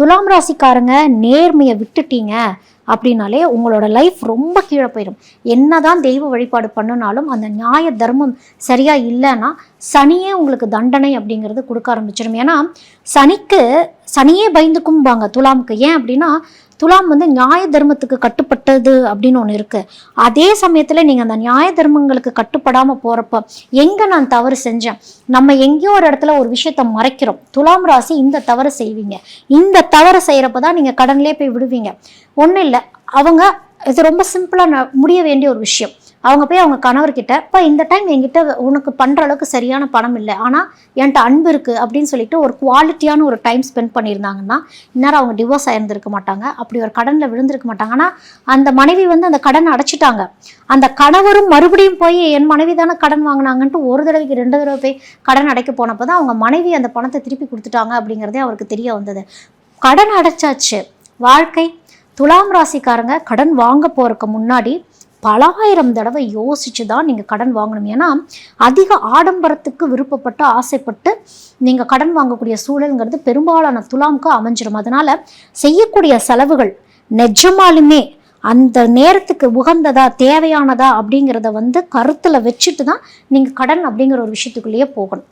துலாம் ராசிக்காரங்க நேர்மையை விட்டுட்டீங்க அப்படின்னாலே உங்களோட லைஃப் ரொம்ப கீழே போயிடும். என்னதான் தெய்வ வழிபாடு பண்ணுனாலும் அந்த நியாய தர்மம் சரியாக இல்லைன்னா சனியே உங்களுக்கு தண்டனை அப்படிங்கிறது கொடுக்க ஆரம்பிச்சிடும். ஏன்னா சனிக்கு சனியே பயந்துக்கும்பாங்க துலாமுக்கு. ஏன் அப்படின்னா துலாம் வந்து நியாய தர்மத்துக்கு கட்டுப்பட்டது அப்படின்னு ஒன்று இருக்குது அதே சமயத்தில் நீங்கள் அந்த நியாய தர்மங்களுக்கு கட்டுப்படாமல் போகிறப்ப எங்கே நான் தவறு செஞ்சேன்? நம்ம எங்கேயோ ஒரு இடத்துல ஒரு விஷயத்த மறைக்கிறோம். துலாம் ராசி இந்த தவறு செய்வீங்க. இந்த தவறு செய்கிறப்ப தான் நீங்கள் கடன்லேயே போய் விடுவீங்க. ஒன்றும் இல்லை. அவங்க இது ரொம்ப சிம்பிளாக முடிய வேண்டிய ஒரு விஷயம். அவங்க போய் அவங்க கணவர்கிட்ட இப்போ இந்த டைம் என்கிட்ட உனக்கு பண்ணுற அளவுக்கு சரியான பணம் இல்லை. ஆனால் என்கிட்ட அன்பு இருக்குது அப்படின்னு சொல்லிட்டு ஒரு குவாலிட்டியான ஒரு டைம் ஸ்பெண்ட் பண்ணியிருந்தாங்கன்னா இந்நேரம் அவங்க டிவோர்ஸ் ஆயிருந்திருக்க மாட்டாங்க. அப்படி ஒரு கடனில் விழுந்திருக்க மாட்டாங்க. ஆனால் அந்த மனைவி வந்து அந்த கடனை அடைச்சிட்டாங்க. அந்த கணவரும் மறுபடியும் போய் என் மனைவி தானே கடன் வாங்கினாங்கன்ட்டு ஒரு தடவைக்கு ரெண்டு தடவை போய் கடன் அடைக்க போனப்போ தான் அவங்க மனைவி அந்த பணத்தை திருப்பி கொடுத்துட்டாங்க. அப்படிங்கிறதே அவருக்கு தெரிய வந்தது. கடன் அடைச்சாச்சு. வாழ்க்கை துலாம் ராசிக்காரங்க கடன் வாங்க போகிறக்கு முன்னாடி பலாயிரம் தடவை யோசிச்சு தான் நீங்கள் கடன் வாங்கணும். ஏன்னா அதிக ஆடம்பரத்துக்கு விருப்பப்பட்டு ஆசைப்பட்டு நீங்கள் கடன் வாங்கக்கூடிய சூழலுங்கிறது பெரும்பாலான துலாமுக்கு அமைஞ்சிடும் அதனால் செய்யக்கூடிய செலவுகள் நிஜமாலுமே அந்த நேரத்துக்கு உகந்ததா தேவையானதா அப்படிங்கிறத வந்து கருத்தில் வச்சுட்டு தான் நீங்கள் கடன் அப்படிங்கிற ஒரு விஷயத்துக்குள்ளேயே போகணும்.